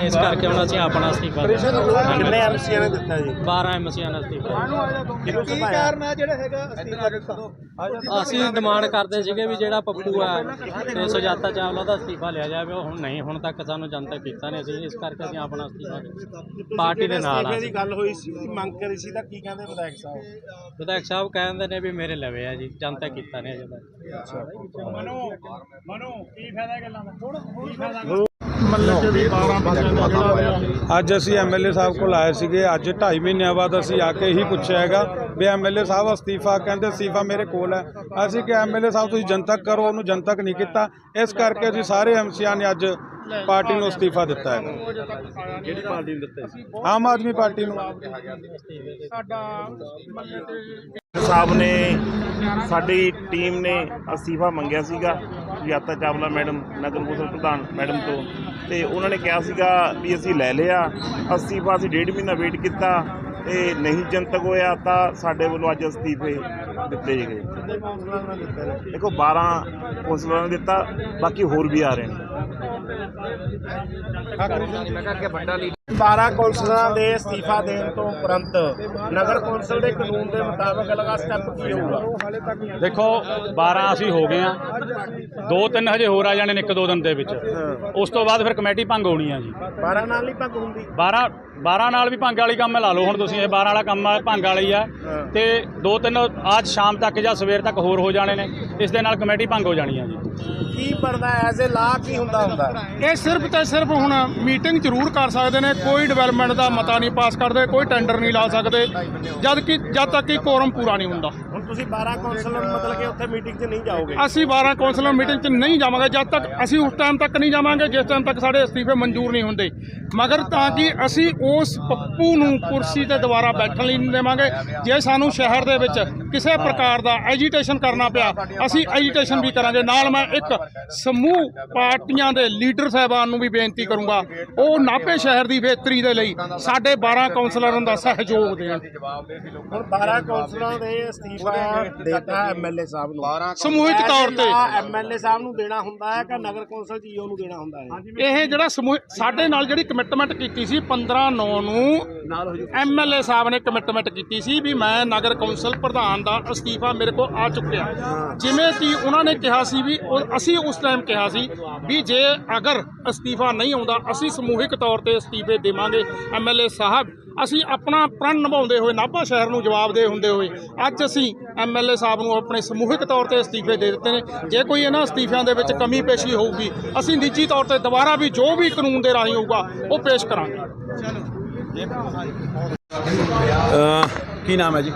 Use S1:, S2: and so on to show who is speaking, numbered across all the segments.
S1: ਇਸ ਕਰਕੇ ਹੁਣ ਅਸੀਂ ਆਪਣਾ ਅਸਤੀਫਾ
S2: ਕਿੰਨੇ ਐਮਸੀਆਂ ਨੇ ਦਿੱਤਾ ਜੀ?
S1: 12 ਐਮਸੀਆਂ ਦਾ ਅਸਤੀਫਾ
S3: ਕੀ ਕਾਰਨ ਆ ਜਿਹੜਾ ਹੈਗਾ ਅਸਤੀਫਾ ਦਿੱਤਾ?
S1: ਅਸੀਂ ਡਿਮਾਂਡ ਕਰਦੇ ਸੀਗੇ ਵੀ ਜਿਹੜਾ ਪੱਪੂ ਆ ਤੇ ਸੁਜਾਤਾ ਚਾਵਲਾ ਦਾ ਅਸਤੀਫਾ ਲਿਆ ਜਾਵੇ ਉਹ ਹੁਣ ਨਹੀਂ ਹੁਣ ਤੱਕ ਸਾਨੂੰ ਜਨਤਕ ਕੀਤਾ ਨਹੀਂ ਅਸੀਂ ਇਸ ਕਰਕੇ ਅਸੀਂ ਆਪਣਾ ਅਸਤੀਫਾ। ਪਾਰਟੀ ਦੇ ਨਾਲ ਆ
S2: ਅਸਤੀਫੇ ਦੀ ਗੱਲ ਹੋਈ ਸੀ ਮੰਗ ਕਰੀ ਸੀ ਤਾਂ ਕੀ ਕਹਿੰਦੇ ਵਿਧਾਇਕ ਸਾਹਿਬ?
S1: ਵਿਧਾਇਕ ਸਾਹਿਬ ਕਹਿੰਦੇ ਨੇ ਵੀ ਮੇਰੇ ਲਵੇ ਆ ਜੀ ਜਨਤਕ ਕੀਤਾ ਨਹੀਂ ਅਜੇ ਤੱਕ।
S4: ਅੱਜ ਅਸੀਂ ਐਮਐਲਏ ਸਾਹਿਬ ਕੋਲ ਆਏ ਸੀਗੇ ਅੱਜ 2.5 ਮਹੀਨਿਆਂ ਬਾਅਦ ਅਸੀਂ ਆ ਕੇ ਹੀ ਪੁੱਛਿਆ ਹੈਗਾ ਵੀ ਐਮਐਲਏ ਸਾਹਿਬ ਅਸਤੀਫਾ ਕਹਿੰਦੇ ਅਸਤੀਫਾ ਮੇਰੇ ਕੋਲ ਹੈ। ਅਸੀਂ ਕਿ ਐਮਐਲਏ ਸਾਹਿਬ ਤੁਸੀਂ ਜਨਤਕ ਕਰੋ ਉਹਨੂੰ ਜਨਤਕ ਨਹੀਂ ਕੀਤਾ। ਇਸ ਕਰਕੇ ਅਸੀਂ ਸਾਰੇ ਐਮਸੀਆਂ ਨੇ ਅੱਜ ਪਾਰਟੀ ਨੂੰ ਅਸਤੀਫਾ ਦਿੱਤਾ ਹੈ
S2: ਕਿਹੜੀ ਪਾਰਟੀ ਨੂੰ ਦਿੱਤਾ ਸੀ
S4: ਆਮ ਆਦਮੀ ਪਾਰਟੀ ਨੂੰ।
S2: ਸਾਹਿਬ ਨੇ ਸਾਡੀ ਟੀਮ ਨੇ ਅਸਤੀਫਾ ਮੰਗਿਆ ਸੀਗਾ। ਯਾਤਾ ਚਾਵਲਾ ਮੈਡਮ ਨਗਰ ਕੌਂਸਲ ਪ੍ਰਧਾਨ ਮੈਡਮ ਤੋਂ ਤੇ ਉਹਨਾਂ ਨੇ ਕਿਹਾ ਸੀਗਾ ਵੀ ਅਸੀਂ ਲੈ ਲਿਆ ਅਸਤੀਫਾ ਅਸੀਂ ਡੇਢ ਮਹੀਨਾ ਵੇਟ ਕੀਤਾ ਤੇ ਨਹੀਂ ਜਨਤਕ ਹੋਇਆ ਤਾਂ ਸਾਡੇ ਵੱਲੋਂ ਅੱਜ ਅਸਤੀਫੇ ਦਿੱਤੇ ਗਏ। ਦੇਖੋ 12 ਕੌਂਸਲਰਾਂ ਨੇ ਦਿੱਤਾ, ਬਾਕੀ ਹੋਰ ਵੀ ਆ ਰਹੇ ਨੇ। 12 ਕੌਂਸਲਰਾਂ ਦੇ ਅਸਤੀਫਾ ਦੇਣ ਤੋਂ ਉਪਰੰਤ ਨਗਰ ਕੌਂਸਲ ਦੇ ਕਾਨੂੰਨ ਦੇ ਮੁਤਾਬਕ ਅਗਲਾ ਸਟੈਪ ਕੀ ਹੋਊਗਾ?
S5: ਦੇਖੋ 12 ਅਸੀਂ ਹੋ ਗਏ ਆ ਦੋ ਤਿੰਨ ਹਜੇ ਹੋਰ ਆ ਜਾਣੇ ਨੇ ਇੱਕ ਦੋ ਦਿਨ ਦੇ ਵਿੱਚ। ਉਸ ਤੋਂ ਬਾਅਦ ਫਿਰ ਕਮੇਟੀ ਭੰਗ ਹੋਣੀ ਆ ਜੀ।
S2: 12 ਨਾਲ ਹੀ ਭੰਗ ਹੁੰਦੀ?
S5: 12 12 ਨਾਲ ਵੀ ਭੰਗ ਵਾਲੀ ਕੰਮ ਲਾ ਲਓ ਹੁਣ ਤੁਸੀਂ ਇਹ 12 ਵਾਲਾ ਕੰਮ ਆ ਭੰਗ ਵਾਲੀ ਆ। ਤੇ ਦੋ ਤਿੰਨ ਅੱਜ ਸ਼ਾਮ ਤੱਕ ਜਾਂ ਸਵੇਰ ਤੱਕ ਹੋਰ ਹੋ ਜਾਣੇ ਨੇ। ਇਸ ਦੇ ਨਾਲ ਕਮੇਟੀ ਭੰਗ ਹੋ ਜਾਣੀ ਆ ਜੀ।
S2: ਕੀ ਬਣਦਾ ਐਜ਼ ਏ ਲਾ ਕੀ ਹੁੰਦਾ ਹੁੰਦਾ?
S3: ਇਹ ਸਿਰਫ ਤੇ ਸਿਰਫ ਹੁਣ ਮੀਟਿੰਗ ਜ਼ਰੂਰ ਕਰ ਸਕਦੇ ਨੇ ਕੋਈ ਡਿਵੈਲਪਮੈਂਟ ਦਾ ਮਤਾ ਨਹੀਂ ਪਾਸ ਕਰਦੇ ਕੋਈ ਟੈਂਡਰ ਨਹੀਂ ਲਾ ਸਕਦੇ। ਜਦ ਕਿ ਜਦ ਤੱਕ ਕਿ ਕੋਰਮ ਪੂਰਾ ਨਹੀਂ ਹੁੰਦਾ।
S2: ਹੁਣ ਤੁਸੀਂ 12 ਕੌਂਸਲਰ ਮਤਲਬ ਕਿ ਉੱਥੇ ਮੀਟਿੰਗ 'ਚ ਨਹੀਂ ਜਾਓਗੇ?
S3: ਅਸੀਂ 12 ਕੌਂਸਲਰ ਮੀਟਿੰਗ 'ਚ ਨਹੀਂ ਜਾਵਾਂਗੇ ਜਦ ਤੱਕ ਅਸੀਂ ਉਸ ਟਾਈਮ ਤੱਕ ਨਹੀਂ ਜਾਵਾਂਗੇ ਜਿਸ ਟਾਈਮ ਤੱਕ ਸਾਡੇ ਅਸਤੀਫੇ ਮਨਜ਼ੂਰ ਨਹੀਂ ਹੁੰਦੇ। ਮਗਰ ਤਾਂ ਕਿ ਅਸੀਂ ਉਸ ਪੱਪੂ ਨੂੰ ਕੁਰਸੀ ਤੇ ਦੁਬਾਰਾ ਬੈਠਣ ਲਈ ਨਹੀਂ ਦੇਵਾਂਗੇ ਜੇ ਸਾਨੂੰ ਸ਼ਹਿਰ ਦੇ ਵਿੱਚ ਕਿਸੇ ਪ੍ਰਕਾਰ ਦਾ ਐਜੀਟੇਸ਼ਨ ਕਰਨਾ ਪਿਆ ਅਸੀਂ ਐਜੀਟੇਸ਼ਨ ਵੀ ਕਰਾਂਗੇ। ਨਾਲ ਮੈਂ ਇੱਕ ਸਮੂਹ ਪਾਰਟੀਆਂ ਦੇ ਲੀਡਰ ਸਾਹਿਬਾਨ ਨੂੰ ਵੀ ਬੇਨਤੀ ਕਰੂੰਗਾ ਉਹ ਨਾਭੇ ਸ਼ਹਿਰ ਦੀ ਬਿਹਤਰੀ ਦੇ ਲਈ ਸਾਡੇ 12 ਕੌਂਸਲਰਾਂ ਦਾ ਸਹਿਯੋਗ ਦੇਣ
S2: ਹੁਣ 12 ਕੌਂਸਲਰਾਂ ਦੇ ਅਸਤੀਫਾ ਦੇਤਾ ਐਮਐਲਏ ਸਾਹਿਬ ਨੂੰ।
S3: ਸਮੂਹਿਕ ਤੌਰ ਤੇ।
S2: ਐਮਐਲਏ ਸਾਹਿਬ ਨੂੰ ਦੇਣਾ ਹੁੰਦਾ ਹੈ ਕਿ ਨਗਰ ਕੌਂਸਲ ਜੀਓ ਨੂੰ ਦੇਣਾ ਹੁੰਦਾ ਹੈ?
S3: ਇਹ ਜਿਹੜਾ ਸਮੂਹ ਸਾਡੇ ਨਾਲ ਜਿਹੜੀ ਕਮਿਟਮੈਂਟ ਕੀਤੀ ਸੀ 15 9 ਨੂੰ ਐਮਐਲਏ ਸਾਹਿਬ ਨੇ ਕਮਿਟਮੈਂਟ ਕੀਤੀ ਸੀ ਵੀ ਮੈਂ ਨਗਰ ਕੌਂਸਲ ਪ੍ਰਧਾਨ ਦਾ ਅਸਤੀਫਾ ਮੇਰੇ ਕੋਲ ਆ ਚੁੱਕਿਆ। ਜਿਵੇਂ ਕਿ ਉਹਨਾਂ ਨੇ ਕਿਹਾ ਸੀ ਵੀ ਉਹ- ਅਸੀਂ ਉਸ ਟਾਈਮ ਕਿਹਾ ਸੀ ਵੀ ਜੇ ਅਗਰ ਅਸਤੀਫਾ ਨਹੀਂ ਆਉਂਦਾ ਅਸੀਂ ਸਮੂਹਿਕ ਤੌਰ ਤੇ ਅਸਤੀਫੇ ਦੇਵਾਂਗੇ ਐਮਐਲਏ ਸਾਹਿਬ। ਅਸੀਂ ਆਪਣਾ ਪ੍ਰਣ ਨਿਭਾਉਂਦੇ ਹੋਏ ਨਾਭਾ ਸ਼ਹਿਰ ਨੂੰ ਜਵਾਬ ਦੇ ਹੁੰਦੇ ਹੋਏ ਅੱਜ ਅਸੀਂ ਐਮਐਲਏ ਸਾਹਿਬ ਨੂੰ ਆਪਣੇ ਸਮੂਹਿਕ ਤੌਰ ਤੇ ਅਸਤੀਫੇ ਦੇ ਦਿੱਤੇ ਨੇ। ਜੇ ਕੋਈ ਇਹਨਾਂ ਅਸਤੀਫਿਆਂ ਦੇ ਵਿੱਚ ਕਮੀ ਪੇਸ਼ੀ ਹੋਊਗੀ ਅਸੀਂ ਨਿੱਜੀ ਤੌਰ ਤੇ ਦੁਬਾਰਾ ਵੀ ਜੋ ਵੀ ਕਾਨੂੰਨ ਦੇ ਰਾਹੀਂ ਹੋਊਗਾ ਉਹ ਪੇਸ਼ ਕਰਾਂਗੇ।
S4: ਕੀ ਨਾਮ ਹੈ ਜੀ?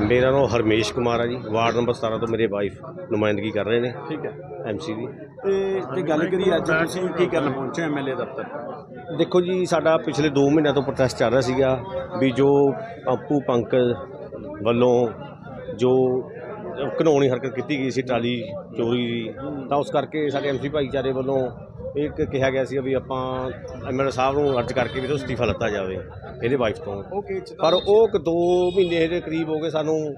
S6: ਮੇਰਾ ਨਾਮ ਹਰਮੇਸ਼ ਕੁਮਾਰ ਆ ਜੀ। ਵਾਰਡ ਨੰਬਰ 17 ਤੋਂ ਮੇਰੇ ਵਾਈਫ ਨੁਮਾਇੰਦਗੀ ਕਰ ਰਹੇ ਨੇ।
S4: ਠੀਕ ਹੈ।
S6: ਐਮਸੀ ਦੀ।
S4: ਤੇ ਜੇ ਗੱਲ ਕਰੀਏ ਅੱਜ ਤੁਸੀਂ ਕੀ ਕਰਨ ਪਹੁੰਚੇ ਐਮਐਲਏ ਦਫ਼ਤਰ?
S6: ਦੇਖੋ ਜੀ ਸਾਡਾ ਪਿਛਲੇ 2 ਮਹੀਨਿਆਂ ਤੋਂ ਪ੍ਰੋਟੈਸਟ ਚੱਲ ਰਿਹਾ ਸੀਗਾ ਵੀ ਜੋ ਪੰਪੂ ਪੰਕਜ ਵੱਲੋਂ ਜੋ ਘਿਨੌਣੀ ਹਰਕਤ ਕੀਤੀ ਗਈ ਸੀ ਟਰਾਲੀ ਚੋਰੀ ਦੀ ਤਾਂ ਉਸ ਕਰਕੇ ਸਾਡੇ ਐਮਸੀ ਭਾਈਚਾਰੇ ਵੱਲੋਂ ਇਹ ਕ- ਕਿਹਾ ਗਿਆ ਸੀ ਵੀ ਆਪਾਂ ਐਮਐਲਏ ਸਾਹਿਬ ਨੂੰ ਅਰਜ਼ ਕਰਕੇ ਵੀ ਤੋਂ ਅਸਤੀਫਾ ਲੱਤਾ ਜਾਵੇ ਇਹਦੇ ਵਾਈਫ ਤੋਂ।
S4: ਓਕੇ
S6: ਪਰ ਉਹ ਕਿ 2 ਮਹੀਨੇ ਦੇ ਕਰੀਬ ਹੋ ਗਏ ਸਾਨੂੰ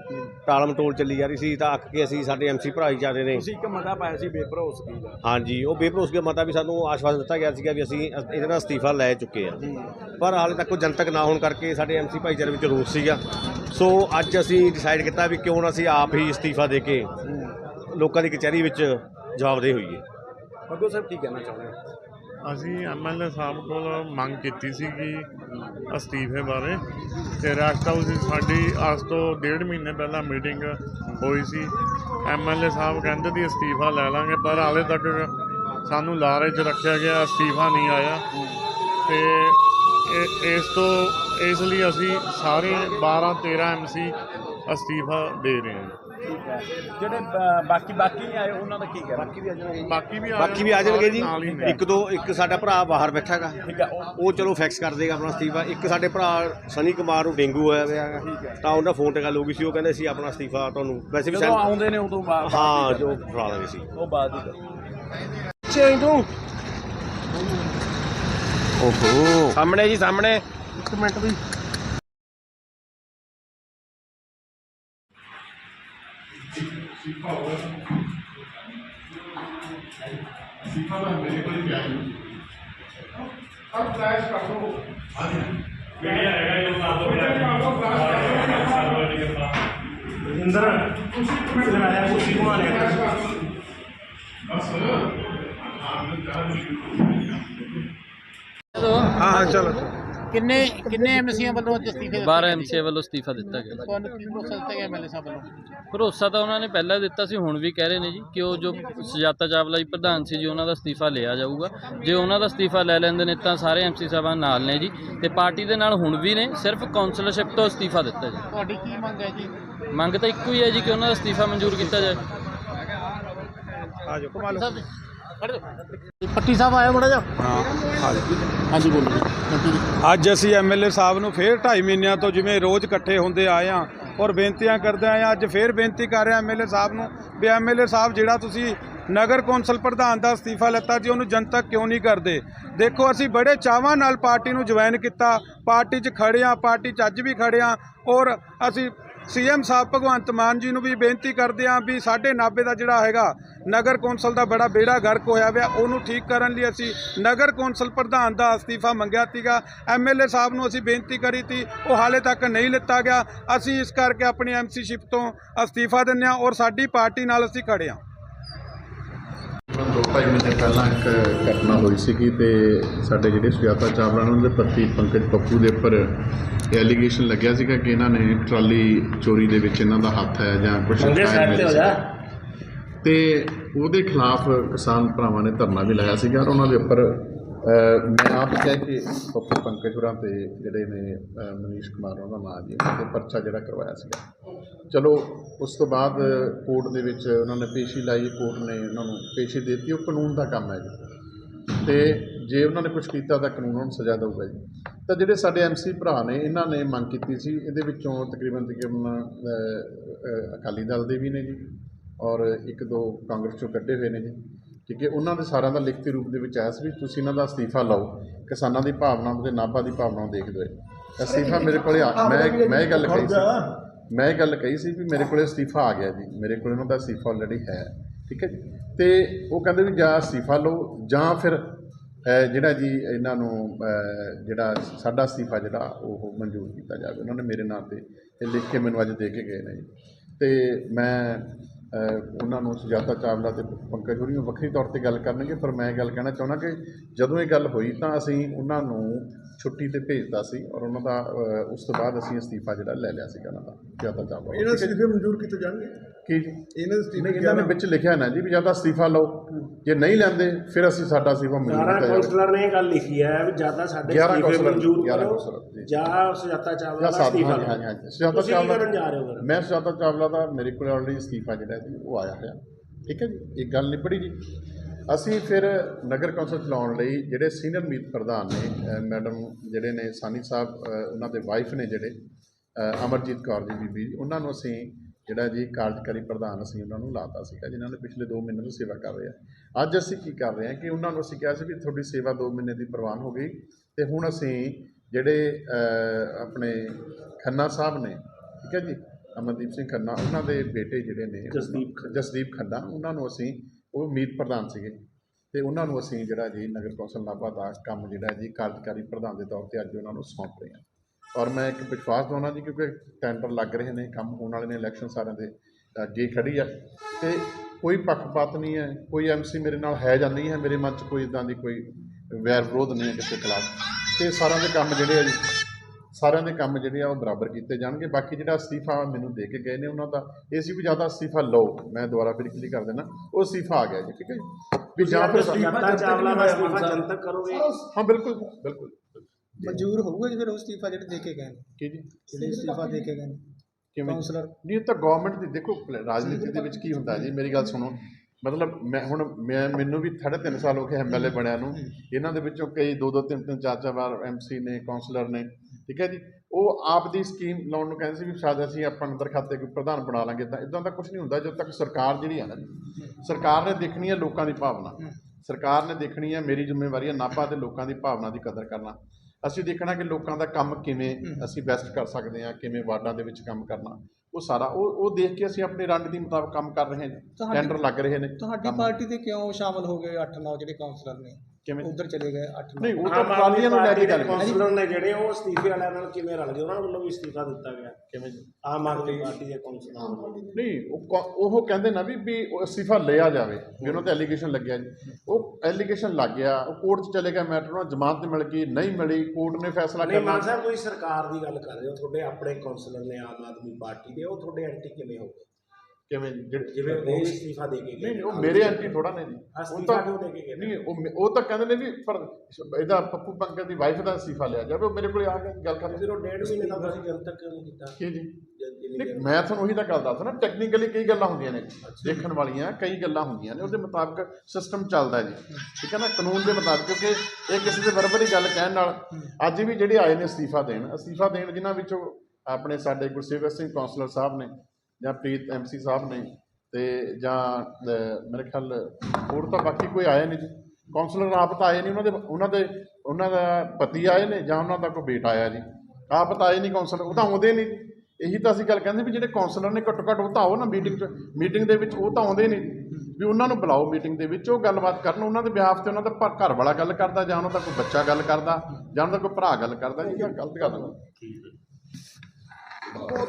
S6: ਟਾਲਮ ਟੋਲ ਚੱਲੀ ਜਾ ਰਹੀ ਸੀ ਤਾਂ ਅੱਕ ਕੇ ਅਸੀਂ ਸਾਡੇ ਐਮਸੀ ਭਾਈਚਾਰੇ ਨੇ।
S4: ਤੁਸੀਂ ਇੱਕ ਮਤਾ ਪਾਇਆ ਸੀ ਬੇਭਰੋਸਗੀ ਦਾ
S6: ਹਾਂਜੀ ਉਹ ਬੇਭਰੋਸ ਕੇ ਮਤਾ ਵੀ ਸਾਨੂੰ ਆਸ਼ਵਾਸਨ ਦਿੱਤਾ ਗਿਆ ਸੀਗਾ ਵੀ ਅਸੀਂ ਅਸ- ਇਹਦੇ ਨਾਲ ਅਸਤੀਫਾ ਲੈ ਚੁੱਕੇ ਆ। ਪਰ ਹਾਲੇ ਤੱਕ ਉਹ ਜਨਤਕ ਨਾ ਹੋਣ ਕਰਕੇ ਸਾਡੇ ਐਮਸੀ ਭਾਈਚਾਰੇ ਵਿੱਚ ਰੋਸ ਸੀਗਾ। ਸੋ ਅੱਜ ਅਸੀਂ ਡਿਸਾਈਡ ਕੀਤਾ ਵੀ ਕਿਉਂ ਨਾ ਅਸੀਂ ਆਪ ਹੀ ਅਸਤੀਫਾ ਦੇ ਕੇ ਲੋਕਾਂ ਦੀ ਕਚਹਿਰੀ ਵਿੱਚ ਜਵਾਬਦੇਹ ਹੋਈਏ।
S4: ਅੱਗੋਂ ਸਾਹਿਬ ਕੀ ਕਹਿਣਾ ਚਾਹੁੰਦੇ ਹੋ?
S7: ਅਸੀਂ ਐਮਐਲਏ ਸਾਹਿਬ ਕੋਲ ਮੰਗ ਕੀਤੀ ਸੀਗੀ ਅਸਤੀਫੇ ਬਾਰੇ ਤੇ ਰੈਸਟ ਹਾਊਸ ਦੀ ਸਾਡੀ ਅੱਜ ਤੋਂ ਡੇਢ ਮਹੀਨੇ ਪਹਿਲਾਂ ਮੀਟਿੰਗ ਹੋਈ ਸੀ। ਐਮਐਲਏ ਸਾਹਿਬ ਕਹਿੰਦੇ ਦੀ ਅਸਤੀਫਾ ਲੈ ਲਾਂਗੇ, ਪਰ ਹਾਲੇ ਤੱਕ ਸਾਨੂੰ ਲਾਰੇ 'ਚ ਰੱਖਿਆ ਗਿਆ, ਅਸਤੀਫਾ ਨਹੀਂ ਆਇਆ। ਤੇ ਇਹ- ਇਸ ਤੋਂ, ਇਸ ਲਈ ਅਸੀਂ ਸਾਰੇ 12 13 ਐਮਸੀ ਅਸਤੀਫਾ ਦੇ ਰਹੇ ਹਾਂ।
S4: ਠੀਕ ਹੈ ਜਿਹੜੇ ਬ- ਬਾਕੀ ਬਾਕੀ ਨਹੀਂ ਆਏ ਉਹਨਾਂ ਦਾ ਕੀ ਕਹਿਣਾ? ਬਾਕੀ ਵੀ ਆ ਜਾਣਗੇ
S7: ਬਾਕੀ ਵੀ
S6: ਬਾਕੀ ਵੀ ਆ ਜਾਣਗੇ ਜੀ।
S7: ਨਾਲ ਹੀ ਨੇ।
S6: ਇੱਕ ਦੋ ਇੱਕ ਸਾਡਾ ਭਰਾ ਬਾਹਰ ਬੈਠਾ ਹੈਗਾ
S4: ਠੀਕ ਹੈ ਉਹ
S6: ਉਹ ਚਲੋ ਫੈਕਸ ਕਰ ਦੇਗਾ ਆਪਣਾ ਅਸਤੀਫਾ। ਇੱਕ ਸਾਡੇ ਭਰਾ ਸਨੀ ਕੁਮਾਰ ਨੂੰ ਡੇਂਗੂ ਹੋਇਆ ਹੋਇਆ ਹੈਗਾ। ਤਾਂ ਉਹਨਾਂ ਫੋਨ ਤੇ ਗੱਲ ਹੋ ਗਈ ਸੀ ਉਹ ਕਹਿੰਦੇ ਸੀ ਆਪਣਾ ਅਸਤੀਫਾ ਤੁਹਾਨੂੰ। ਵੈਸੇ ਵੀ
S4: ਜਦੋਂ ਆਉਂਦੇ ਨੇ ਉਦੋਂ ਬਾਅਦ
S6: ਹਾਂ ਜੋ ਫੜਾ ਲਾਂਗੇ ਸੀ।
S4: ਉਹ ਬਾਅਦ ਹੀ ਕਰੋ।
S2: ਸਾਹਮਣੇ ਜੀ ਸਾਹਮਣੇ ਇੱਕ ਮਿੰਟ ਵੀ।
S4: শিক্ষা অবশ্যই শিক্ষাটা
S8: মেডিকেল জ্ঞান আমি
S5: মিডিয়া लगाई लोग आप लोग
S9: इंद्र इंद्र आया खुशी कुमार बस हाँ
S4: हाँ चलो
S10: ਕਿੰਨੇ ਕਿੰਨੇ ਐਮਸੀਆਂ ਵੱਲੋਂ ਅੱਜ ਅਸਤੀਫੇ ਦਿੱਤੇ
S1: 12
S10: ਗਏ?
S1: ਐਮਸੀਏ ਵੱਲੋਂ ਅਸਤੀਫਾ ਦਿੱਤਾ ਗਿਆ।
S10: ਤੁਹਾਨੂੰ ਕੀ ਭਰੋਸਾ ਦਿੱਤਾ ਗਿਆ ਐਮਐਲਏ ਸਾਹਿਬ ਵੱਲੋਂ?
S1: ਭਰੋਸਾ ਤਾਂ ਉਹਨਾਂ ਨੇ ਪਹਿਲਾਂ ਦਿੱਤਾ ਸੀ ਹੁਣ ਵੀ ਕਹਿ ਰਹੇ ਨੇ ਜੀ ਕਿ ਉਹ ਜੋ ਸੁਜਾਤਾ ਚਾਵਲਾ ਜੀ ਪ੍ਰਧਾਨ ਸੀ ਜੀ ਉਹਨਾਂ ਦਾ ਅਸਤੀਫਾ ਲਿਆ ਜਾਊਗਾ। ਜੇ ਉਹਨਾਂ ਦਾ ਅਸਤੀਫਾ ਲੈ ਲੈਂਦੇ ਨੇ ਤਾਂ ਸਾਰੇ ਐਮਸੀ ਸਾਹਿਬਾਨ ਨਾਲ ਨੇ ਜੀ। ਤੇ ਪਾਰਟੀ ਦੇ ਨਾਲ ਹੁਣ ਵੀ ਨੇ ਸਿਰਫ ਕਾਉਂਸਲਰਸ਼ਿਪ ਤੋਂ ਅਸਤੀਫਾ ਦਿੱਤਾ ਜੀ।
S10: ਤੁਹਾਡੀ ਕੀ ਮੰਗ ਹੈ ਜੀ?
S1: ਮੰਗ ਤਾਂ ਇੱਕੋ ਹੀ ਹੈ ਜੀ ਕਿ ਉਹਨਾਂ ਦਾ ਅਸਤੀਫਾ ਮਨਜ਼ੂਰ ਕੀਤਾ ਜਾਏ।
S4: ਆ ਜਾਓ ਕਮਾਲ
S10: ਪੱਟੀ ਸਾਹਿਬ ਆਇਆ ਮੜਾ ਜਾ ਹਾਂਜੀ ਬੋਲੋ ਜੀ। ਪੱਟੀ ਜੀ।
S4: ਅੱਜ ਅਸੀਂ ਐਮਐਲਏ ਸਾਹਿਬ ਨੂੰ ਫੇਰ 2.5 ਮਹੀਨਿਆਂ ਤੋਂ ਜਿਵੇਂ ਰੋਜ਼ ਇਕੱਠੇ ਹੁੰਦੇ ਆਏ ਆ ਔਰ ਬੇਨਤੀਆਂ ਕਰਦੇ ਆਏ ਆ ਅੱਜ ਫੇਰ ਬੇਨਤੀ ਕਰ ਰਹੇ ਐਮਐਲਏ ਸਾਹਿਬ ਨੂੰ ਵੀ ਐਮਐਲਏ ਸਾਹਿਬ ਜਿਹੜਾ ਤੁਸੀਂ ਨਗਰ ਕੌਂਸਲ ਪ੍ਰਧਾਨ ਦਾ ਅਸਤੀਫਾ ਲੱਤਾ ਜੀ ਉਹਨੂੰ ਜਨਤਕ ਕਿਉਂ ਨਹੀਂ ਕਰਦੇ? ਦੇਖੋ ਅਸੀਂ ਬੜੇ ਚਾਵਾਂ ਨਾਲ ਪਾਰਟੀ ਨੂੰ ਜੁਆਇਨ ਕੀਤਾ ਪਾਰਟੀ 'ਚ ਖੜੇ ਆ ਪਾਰਟੀ 'ਚ ਅੱਜ ਵੀ ਖੜੇ ਆ ਔਰ ਅਸੀਂ ਸੀਐਮ ਸਾਹਿਬ ਭਗਵੰਤ ਮਾਨ ਜੀ ਨੂੰ ਵੀ ਬੇਨਤੀ ਕਰਦੇ ਆ ਵੀ ਸਾਡੇ ਨਾਭੇ ਦਾ ਜਿਹੜਾ ਹੈਗਾ ਨਗਰ ਕੌਂਸਲ ਦਾ ਬੜਾ ਬੇੜਾ ਗਰਕ ਹੋਇਆ ਹੋਇਆ ਉਹਨੂੰ ਠੀਕ ਕਰਨ ਲਈ ਅਸੀਂ ਨਗਰ ਕੌਂਸਲ ਪ੍ਰਧਾਨ ਦਾ ਅਸਤੀਫਾ ਮੰਗਿਆ ਸੀਗਾ। ਐਮਐਲਏ ਸਾਹਿਬ ਨੂੰ ਅਸੀਂ ਬੇਨਤੀ ਕਰੀ ਤੀ ਉਹ ਹਾਲੇ ਤੱਕ ਨਹੀਂ ਲਿੱਤਾ ਗਿਆ। ਅਸੀਂ ਇਸ ਕਰਕੇ ਆਪਣੀ ਐਮਸੀਸ਼ਿਪ ਤੋਂ ਅਸਤੀਫਾ ਦਿੰਦੇ ਹਾਂ ਔਰ ਸਾਡੀ ਪਾਰਟੀ ਨਾਲ ਅਸੀਂ ਖੜੇ ਹਾਂ।
S11: ਦੋ ਢਾਈ ਮਹੀਨੇ ਪਹਿਲਾਂ ਇੱਕ ਘਟਨਾ ਹੋਈ ਸੀਗੀ ਤੇ ਸਾਡੇ ਜਿਹੜੇ ਸੁਜਾਤਾ ਚਾਵਲਾ ਨੇ ਉਹਦੇ ਪਤੀ ਪੰਕਜ ਪੱਪੂ ਦੇ ਉੱਪਰ ਐਲੀਗੇਸ਼ਨ ਲੱਗਿਆ ਸੀਗਾ ਕਿ ਇਹਨਾਂ ਨੇ ਟਰਾਲੀ ਚੋਰੀ ਦੇ ਵਿੱਚ ਇਹਨਾਂ ਦਾ ਹੱਥ ਹੈ ਜਾਂ ਕੁਝ ਤੇ ਉਹਦੇ ਖਿਲਾਫ ਕਿਸਾਨ ਭਰਾਵਾਂ ਨੇ ਧਰਨਾ ਵੀ ਲਾਇਆ ਸੀਗਾ ਔਰ ਉਹਨਾਂ ਦੇ ਉੱਪਰ ਮੈਂ ਆਪ ਕਹਿ ਕੇ ਪੱਪੂ ਪੰਕਜ ਹੋਰਾਂ ਤੇ ਜਿਹੜੇ ਨੇ ਅ, ਮਨੀਸ਼ ਕੁਮਾਰ ਉਹਨਾਂ ਦਾ ਨਾਮ ਜੀ ਉਹਨਾਂ ਤੇ ਪਰਚਾ ਜਿਹੜਾ ਕਰਵਾਇਆ ਸੀਗਾ। ਚਲੋ ਉਸ ਤੋਂ ਬਾਅਦ ਕੋਰਟ ਦੇ ਵਿੱਚ ਉਹਨਾਂ ਨੇ ਪੇਸ਼ੀ ਲਾਈ ਕੋਰਟ ਨੇ ਉਹਨਾਂ ਨੂੰ ਪੇਸ਼ੀ ਦੇ ਦਿੱਤੀ ਉਹ ਕਾਨੂੰਨ ਦਾ ਕੰਮ ਹੈ ਜੀ। ਤੇ ਜੇ ਉਹਨਾਂ ਨੇ ਕੁਝ ਕੀਤਾ ਤਾਂ ਕਾਨੂੰਨ ਉਹਨਾਂ ਨੂੰ ਸਜ਼ਾ ਦੇਊਗਾ ਜੀ। ਤਾਂ ਜਿਹੜੇ ਸਾਡੇ ਐਮਸੀ ਭਰਾ ਨੇ ਇਹਨਾਂ ਨੇ ਮੰਗ ਕੀਤੀ ਸੀ ਇਹਦੇ ਵਿੱਚੋਂ ਤਕਰੀਬਨ ਤਕਰੀਬਨ ਅ, ਅ, ਅਕਾਲੀ ਦਲ ਦੇ ਵੀ ਨੇ ਜੀ ਔਰ ਇੱਕ ਦੋ ਕਾਂਗਰਸ ਚੋਂ ਕੱਢੇ ਹੋਏ ਨੇ ਜੀ। ਠੀਕ ਹੈ ਉਹਨਾਂ ਦੇ ਸਾਰਿਆਂ ਦਾ ਲਿਖਤੀ ਰੂਪ ਦੇ ਵਿੱਚ ਆਇਆ ਸੀ ਵੀ ਤੁਸੀਂ ਇਹਨਾਂ ਦਾ ਅਸਤੀਫਾ ਲਓ ਕਿਸਾਨਾਂ ਦੀ ਭਾਵਨਾ ਤੇ ਨਾਭਾ ਦੀ ਭਾਵਨਾ ਨੂੰ ਦੇਖਦੇ ਹੋਏ। ਅਸਤੀਫਾ ਮੇਰੇ ਕੋਲੇ ਆ- ਮੈਂ ਮੈਂ ਇਹ ਗੱਲ ਕਹੀ ਸੀ। ਮੈਂ ਇਹ ਗੱਲ ਕਹੀ ਸੀ ਵੀ ਮੇਰੇ ਕੋਲੇ ਅਸਤੀਫਾ ਆ ਗਿਆ ਜੀ ਮੇਰੇ ਕੋਲ ਉਹਨਾਂ ਦਾ ਅਸਤੀਫਾ ਆਲਰੇਡੀ ਹੈ ਠੀਕ ਹੈ ਜੀ। ਤੇ ਉਹ ਕਹਿੰਦੇ ਵੀ ਜਾਂ ਅਸਤੀਫਾ ਲਓ ਜਾਂ ਫਿਰ ਅਹ, ਜਿਹੜਾ ਜੀ ਇਹਨਾਂ ਨੂੰ ਅਹ, ਜਿਹੜਾ ਸਾਡਾ ਅਸਤੀਫਾ ਜਿਹੜਾ ਉਹ ਮਨਜ਼ੂਰ ਕੀਤਾ ਜਾਵੇ। ਉਹਨਾਂ ਨੇ ਮੇਰੇ ਨਾਂ ਤੇ ਇਹ ਲਿਖ ਕੇ ਮੈਨੂੰ ਅੱਜ ਦੇ ਕੇ ਗਏ ਨੇ ਜੀ। ਤੇ ਮੈਂ ਉਹਨਾਂ ਨੂੰ ਸੁਜਾਤਾ ਚਾਵਲਾ ਤੇ ਪੰਕਜ ਹੋਰੀ ਨੂੰ ਵੱਖਰੀ ਤੌਰ ਤੇ ਗੱਲ ਕਰਨਗੇ, ਪਰ ਮੈਂ ਇਹ ਗੱਲ ਕਹਿਣਾ ਚਾਹੁੰਦਾ ਕਿ ਜਦੋਂ ਇਹ ਗੱਲ ਹੋਈ ਤਾਂ ਅਸੀਂ ਉਹਨਾਂ ਨੂੰ ਛੁੱਟੀ ਤੇ ਭੇਜਤਾ ਸੀ ਔਰ ਉਹਨਾਂ ਦਾ ਉਸ ਤੋਂ ਬਾਅਦ ਅਸੀਂ ਅਸਤੀਫਾ ਜਿਹੜਾ ਲੈ ਲਿਆ ਸੀਗਾ ਉਹਨਾਂ ਦਾ ਸੁਜਾਤਾ ਚਾਵਲਾ
S9: ਇਹਨਾਂ ਦੇ ਮਨਜ਼ੂਰ ਕੀਤੇ ਜਾਣਗੇ?
S11: ਕੀ ਜੀ?
S9: ਇਹਨਾਂ ਦੇ
S11: ਨਹੀਂ, ਇਹਨਾਂ ਨੇ ਵਿੱਚ ਲਿਖਿਆ ਨਾ ਜੀ ਵੀ ਜਾਂ ਤਾਂ ਅਸਤੀਫਾ ਲਓ ਜੇ ਨਹੀਂ ਲੈਂਦੇ ਫਿਰ ਅਸੀਂ ਸਾਡਾ ਅਸਤੀਫਾ ਮਨਜ਼ੂਰ
S9: ਸਾਰਾ
S11: ਕੀਤਾ ਜਾਵੇ
S9: ਕਾਉਂਸਲਰ ਨੇ ਇਹ ਗੱਲ ਲਿਖੀ ਹੈ ਵੀ ਜਾਂ ਤਾਂ ਸਾਡੇ
S11: 11
S9: ਅਸਤੀਫੇ
S11: ਕਾਉਂਸਲਰ,
S9: ਮਨਜ਼ੂਰ
S11: 11
S9: ਕਰੋ
S11: ਕਾਉਂਸਲਰ, ਜੀ।
S9: ਜਾਂ ਸੁਜਾਤਾ ਚਾਵਲਾ
S11: ਜਾਂ
S9: ਦਾ ਅਸਤੀਫਾ ਕਰੋ
S11: ਹਾਂਜੀ ਹਾਂਜੀ। ਸੁਜਾਤਾ
S9: ਤੁਸੀਂ ਕੀ ਕਰਨ ਜਾ
S11: ਚਾਵਲਾ
S9: ਰਹੇ ਹੋ ਫਿਰ?
S11: ਮੈਂ ਸੁਜਾਤਾ ਚਾਵਲਾ ਦਾ ਮੇਰੇ ਕੋਲ ਆਲਰੇਡੀ ਅਸਤੀਫਾ ਜਿਹੜਾ ਜੀ ਉਹ ਆਇਆ ਹੋਇਆ। ਠੀਕ ਹੈ ਜੀ? ਇਹ ਗੱਲ ਨਿਬੜੀ ਜੀ। ਅਸੀਂ ਫਿਰ ਨਗਰ ਕੌਂਸਲ ਚਲਾਉਣ ਲਈ ਜਿਹੜੇ ਸੀਨੀਅਰ ਮੀਤ ਪ੍ਰਧਾਨ ਨੇ ਮੈਡਮ ਜਿਹੜੇ ਨੇ ਸਾਨੀ ਸਾਹਿਬ ਉਹਨਾਂ ਦੇ ਵਾਈਫ ਨੇ ਜਿਹੜੇ ਅਮਰਜੀਤ ਕੌਰ ਜੀ ਬੀਬੀ ਉਹਨਾਂ ਨੂੰ ਅਸੀਂ ਜਿਹੜਾ ਜੀ ਕਾਰਜਕਾਰੀ ਪ੍ਰਧਾਨ ਅਸੀਂ ਉਹਨਾਂ ਨੂੰ ਲਾਤਾ ਸੀਗਾ ਜਿਨ੍ਹਾਂ ਨੇ ਪਿਛਲੇ 2 ਮਹੀਨੇ ਤੋਂ ਸੇਵਾ ਕਰ ਰਹੇ ਆ। ਅੱਜ ਅਸੀਂ ਕੀ ਕਰ ਰਹੇ ਹਾਂ ਕਿ ਉਹਨਾਂ ਨੂੰ ਅਸੀਂ ਕਿਹਾ ਸੀ ਵੀ ਤੁਹਾਡੀ ਸੇਵਾ 2 ਮਹੀਨੇ ਦੀ ਪ੍ਰਵਾਨ ਹੋ ਗਈ ਤੇ ਹੁਣ ਅਸੀਂ ਜਿਹੜੇ ਆਪਣੇ ਖੰਨਾ ਸਾਹਿਬ ਨੇ ਠੀਕ ਹੈ ਜੀ ਅਮਨਦੀਪ ਸਿੰਘ ਖੰਨਾ ਉਹਨਾਂ ਦੇ ਬੇਟੇ ਜਿਹੜੇ ਨੇ
S9: ਜਸਦੀਪ
S11: ਜਸਦੀਪ ਖੰਨਾ ਉਹਨਾਂ ਨੂੰ ਅਸੀਂ ਉਹ ਮੀਤ ਪ੍ਰਧਾਨ ਸੀਗੇ। ਤੇ ਉਹਨਾਂ ਨੂੰ ਅਸੀਂ ਜਿਹੜਾ ਜੀ ਨਗਰ ਕੌਂਸਲ ਨਾਭਾ ਦਾ ਕੰਮ ਜਿਹੜਾ ਜੀ ਕਾਰਜਕਾਰੀ ਪ੍ਰਧਾਨ ਦੇ ਤੌਰ ਤੇ ਅੱਜ ਉਹਨਾਂ ਨੂੰ ਸੌਂਪ ਰਹੇ ਹਾਂ। ਔਰ ਮੈਂ ਇੱਕ ਵਿਸ਼ਵਾਸ ਦਵਾਉਣਾ ਜੀ ਕਿਉਂਕਿ ਟੈਂਡਰ ਲੱਗ ਰਹੇ ਨੇ ਕੰਮ, ਹੋਣ ਵਾਲੇ ਨੇ ਇਲੈਕਸ਼ਨ ਸਾਰਿਆਂ ਦੇ ਅੱਗੇ ਖੜੀ ਆ। ਤੇ ਕੋਈ ਪੱਖਪਾਤ ਨਹੀਂ ਹੈ, ਕੋਈ ਐਮਸੀ ਮੇਰੇ ਨਾਲ ਹੈ ਜਾਂ ਨਹੀਂ ਹੈ, ਮੇਰੇ ਮਨ 'ਚ ਕੋਈ ਇਦਾਂ ਦੀ ਕੋਈ ਵੈਰ ਵਿਰੋਧ ਨਹੀਂ ਹੈ ਕਿਸੇ ਖਿਲਾਫ। ਤੇ ਸਾਰਿਆਂ ਦੇ ਕੰਮ ਜਿਹੜੇ ਆ ਜੀ ਸਾਰਿਆਂ ਦੇ ਕੰਮ ਜਿਹੜੇ ਆ ਉਹ ਬਰਾਬਰ ਕੀਤੇ ਜਾਣਗੇ। ਬਾਕੀ ਜਿਹੜਾ ਅਸਤੀਫਾ ਮੈਨੂੰ ਦੇ ਕੇ ਗਏ ਨੇ ਉਹਨਾਂ ਦਾ ਇਹ ਸੀ ਵੀ ਜ਼ਿਆਦਾ ਅਸਤੀਫਾ ਲਓ। ਮੈਂ ਦੁਬਾਰਾ ਫਿਰ ਕਲੀ ਕਰ ਦੇਣਾ ਉਹ ਅਸਤੀਫਾ ਆ ਗਿਆ ਜੀ ਠੀਕ ਹੈ ਜੀ? ਵੀ ਜਾਂ ਫਿਰ
S9: ਸੁਜਾਤਾ ਚਾਵਲਾ ਦਾ ਅਸਤੀਫਾ ਜਨਤਕ ਕਰੋਗੇ।
S11: ਹਾਂ ਬਿਲਕੁਲ ਬਿਲਕੁਲ।
S12: ਮਨਜ਼ੂਰ ਹੋਊਗਾ ਜੀ ਫਿਰ ਉਹ ਅਸਤੀਫਾ ਜਿਹੜੇ ਦੇ ਕੇ ਗਏ ਨੇ।
S11: ਕੀ ਜੀ?
S12: ਜਿਹੜੇ ਅਸਤੀਫਾ ਦੇ ਕੇ ਗਏ ਨੇ।
S11: ਕਿਵੇਂ?
S12: ਕਾਉਂਸਲਰ
S11: ਨਹੀਂ ਤਾਂ ਗਵਰਨਮੈਂਟ ਦੀ ਦੇਖੋ ਰਾਜਨੀਤੀ ਦੇ ਵਿੱਚ ਕੀ ਹੁੰਦਾ ਜੀ? ਮੇਰੀ ਗੱਲ ਸੁਣੋ। ਮਤਲਬ ਮੈਂ ਹੁਣ ਮੈਂ ਮੈਨੂੰ ਵੀ ਸਾਢੇ ਤਿੰਨ ਸਾਲ ਹੋ ਗਏ ਐਮਐਲਏ ਬਣਿਆ ਨੂੰ। ਇਹਨਾਂ ਦੇ ਵਿੱਚੋਂ ਕਈ ਦੋ ਦੋ ਤਿੰਨ ਤਿੰਨ ਚਾਰ ਚਾਰ ਵਾਰ ਐਮਸੀ ਨੇ ਕਾਉਂਸਲਰ ਨੇ। ਠੀਕ ਹੈ ਜੀ? ਉਹ ਆਪ ਦੀ ਸਕੀਮ ਲਾਉਣ ਨੂੰ ਕਹਿੰਦੇ ਸੀ ਵੀ ਸ਼ਾਇਦ ਅਸੀਂ ਆਪਾਂ ਅੰਦਰ ਖਾਤੇ ਕੋਈ ਪ੍ਰਧਾਨ ਬਣਾ ਲਾਂਗੇ ਤਾਂ ਇਦਾਂ ਦਾ ਕੁਝ ਨਹੀਂ ਹੁੰਦਾ ਜਦੋਂ ਤੱਕ ਸਰਕਾਰ ਜਿਹੜੀ ਹੈ ਨਾ ਸਰਕਾਰ ਨੇ ਦੇਖਣੀ ਹੈ ਲੋਕਾਂ ਦੀ ਭਾਵਨਾ। ਸਰਕਾਰ ਨੇ ਦੇਖਣੀ ਹੈ ਮੇਰੀ ਜ਼ਿੰਮੇਵਾਰੀ ਹੈ ਨਾਭਾ ਤੇ ਲੋਕਾਂ ਦੀ ਭਾਵਨਾ ਦੀ ਕਦਰ ਕਰਨਾ। ਅਸੀਂ ਦੇਖਣਾ ਕਿ ਲੋਕਾਂ ਦਾ ਕੰਮ ਕਿਵੇਂ ਅਸੀਂ ਬੈਸਟ ਕਰ ਸਕਦੇ ਹਾਂ ਕਿਵੇਂ ਵਾਰਡਾਂ ਦੇ ਵਿੱਚ ਕੰਮ ਕਰਨਾ। ਉਹ ਸਾਰਾ ਉਹ ਉਹ ਦੇਖ ਕੇ ਅਸੀਂ ਆਪਣੀ ਰਣਨੀਤੀ ਮੁਤਾਬਕ ਕੰਮ ਕਰ ਰਹੇ ਹਾਂ ਜੀ
S12: ਤੁਹਾਡੀ-
S11: ਟੈਂਡਰ ਲੱਗ ਰਹੇ ਨੇ
S12: ਤੁਹਾਡੀ
S11: ਕੰਮ-
S12: ਪਾਰਟੀ ਦੇ ਕਿਉਂ ਸ਼ਾਮਲ ਹੋ ਗਏ 8-9 ਜਿਹੜੇ ਕਾਉਂਸਲਰ ਨੇ?
S11: ਕਿਵੇਂ?
S12: ਉਧਰ ਚਲੇ ਗਏ 8
S11: ਨਹੀਂ ਉਹ ਤਾਂ ਟਰਾਲੀਆਂ ਨੂੰ ਲੈ ਕੇ ਗੱਲ
S9: ਕੌਂਸਲਰ ਨੇ ਜਿਹੜੇ ਉਹ ਅਸਤੀਫੇ ਵਾਲਿਆਂ ਨਾਲ ਕਿਵੇਂ ਰਲ ਗਏ ਉਹਨਾਂ ਵੱਲੋਂ ਵੀ ਅਸਤੀਫਾ ਦਿੱਤਾ ਗਿਆ।
S11: ਕਿਵੇਂ
S9: ਆਮ ਆਦਮੀ ਪਾਰਟੀ ਦੇ ਕੌਂਸਲਰਾਂ।
S11: ਨਹੀਂ ਉਹ ਉਹ ਕਹਿੰਦੇ ਨਾ ਵੀ ਵੀ ਉਹ ਅਸਤੀਫਾ ਲਿਆ ਜਾਵੇ ਵੀ ਉਹਨਾਂ ਤੇ ਐਲੀਗੇਸ਼ਨ ਲੱਗਿਆ ਜੀ। ਉਹ ਐਲੀਗੇਸ਼ਨ ਲੱਗ ਗਿਆ ਉਹ ਕੋਰਟ 'ਚ ਚਲੇ ਗਿਆ ਮੈਟਰ ਉਹਨਾਂ ਨੂੰ ਜ਼ਮਾਨਤ ਮਿਲ ਗਈ ਨਹੀਂ ਮਿਲੀ ਕੋਰਟ ਨੇ ਫੈਸਲਾ
S9: ਨਹੀਂ
S11: ਕਰਨਾ।
S9: ਮਾਨ ਸਾਹਿਬ ਤੁਸੀਂ ਸਰਕਾਰ ਦੀ ਗੱਲ ਕਰ ਰਹੇ ਹੋ ਤੁਹਾਡੇ ਆਪਣੇ ਕੌਂਸਲਰ ਨੇ ਆਮ ਆਦਮੀ ਪਾਰਟੀ ਦੇ ਉਹ ਤੁਹਾਡੇ ਐਂਟੀ ਕਿਵੇਂ ਹੋ ਗਏ
S11: ਕਿਵੇਂ
S9: ਜਿਵੇਂ ਉਹ ਅਸਤੀਫਾ ਦੇ ਕੇ
S11: ਨਹੀਂ
S9: ਗਏ।
S11: ਉਹ ਮੇਰੇ ਐਂਟੀ ਥੋੜਾ ਨੇ ਜੀ ਉਹ ਤਾਂ
S9: ਕਿਉਂ ਦੇ ਕੇ ਗਏ? ਨੇ?
S11: ਨਹੀਂ ਉਹ ਉਹ ਤਾਂ ਕਹਿੰਦੇ ਨੇ ਵੀ ਪਰ ਇਹਦਾ ਪੱਪੂ ਪੰਕਜ ਦੀ ਵਾਈਫ ਦਾ ਅਸਤੀਫਾ ਲਿਆ ਜਾਵੇ ਉਹ ਮੇਰੇ ਕੋਲੇ ਆ ਕੇ ਗੱਲ ਕਰ
S9: ਫਿਰ ਉਹ ਡੇਢ ਮਹੀਨੇ ਦਾ ਤੁਸੀਂ ਜਨਤਕ ਕਿਉਂ ਨਹੀਂ ਕੀਤਾ?
S11: ਕੀ ਜੀ? ਨਹੀਂ ਮੈਂ ਤੁਹਾਨੂੰ ਉਹੀ ਤਾਂ ਗੱਲ ਦੱਸਦਾ ਟੈਕਨੀਕਲੀ ਕਈ ਗੱਲਾਂ ਹੁੰਦੀਆਂ ਨੇ ਦੇਖਣ ਵਾਲੀਆਂ ਕਈ ਗੱਲਾਂ ਹੁੰਦੀਆਂ ਨੇ ਉਹਦੇ ਮੁਤਾਬਕ ਸਿਸਟਮ ਚੱਲਦਾ ਜੀ। ਠੀਕ ਹੈ ਨਾ ਕਾਨੂੰਨ ਦੇ ਮੁਤਾਬਕ ਕਿਉਂਕਿ ਇਹ ਕਿਸੇ ਦੇ ਬਰਾਬਰ ਹੀ ਗੱਲ ਕਹਿਣ ਨਾਲ ਅੱਜ ਵੀ ਜਿਹੜੇ ਆਏ ਨੇ ਅਸਤੀਫਾ ਦੇਣ ਅਸਤੀਫਾ ਦੇਣ ਜਿਨ੍ਹਾਂ ਵਿੱਚੋਂ ਆਪਣੇ ਸਾਡੇ ਗੁਰਸੇਵਕ ਸਿੰਘ ਕੌਂਸਲਰ ਸਾਹਿਬ ਨੇ ਜਾਂ ਪ੍ਰੀਤ ਐਮਸੀ ਸਾਹਿਬ ਨੇ ਤੇ ਜਾਂ ਮੇਰੇ ਖਿਆਲ ਹੋਰ ਤਾਂ ਬਾਕੀ ਕੋਈ ਆਇਆ ਨਹੀਂ ਜੀ। ਕੌਂਸਲਰ ਆਪ ਤਾਂ ਆਏ ਨਹੀਂ, ਉਹਨਾਂ ਦੇ ਉਹਨਾਂ ਦੇ, ਉਹਨਾਂ ਦਾ ਪਤੀ ਆਏ ਨੇ ਜਾਂ ਉਹਨਾਂ ਦਾ ਕੋਈ ਬੇਟਾ ਆਇਆ ਜੀ। ਆਪ ਤਾਂ ਆਏ ਨਹੀਂ ਕੌਂਸਲਰ ਉਹ ਤਾਂ ਆਉਂਦੇ ਨਹੀਂ। ਇਹੀ ਤਾਂ ਅਸੀਂ ਗੱਲ ਕਹਿੰਦੇ ਵੀ ਜਿਹੜੇ ਕੌਂਸਲਰ ਨੇ ਘੱਟੋ ਘੱਟ ਉਹ ਤਾਂ ਆਓ ਨਾ ਮੀਟਿੰਗ 'ਚ ਮੀਟਿੰਗ ਦੇ ਵਿੱਚ ਉਹ ਤਾਂ ਆਉਂਦੇ ਨਹੀਂ। ਵੀ ਉਹਨਾਂ ਨੂੰ ਬੁਲਾਓ ਮੀਟਿੰਗ ਦੇ ਵਿੱਚ, ਉਹ ਗੱਲਬਾਤ ਕਰਨ, ਉਹਨਾਂ ਦੇ ਬਿਹਾਫ ਤੇ ਉਹਨਾਂ ਦਾ ਘਰ ਵਾਲਾ ਗੱਲ ਕਰਦਾ ਜਾਂ ਉਹਨਾਂ ਦਾ ਕੋਈ ਬੱਚਾ ਗੱਲ ਕਰਦਾ ਜਾਂ ਉਹਨਾਂ ਦਾ ਕੋਈ ਭਰਾ ਗੱਲ ਕਰਦਾ, ਇਹ ਤਾਂ ਗਲਤ ਗੱਲ ਹੈ।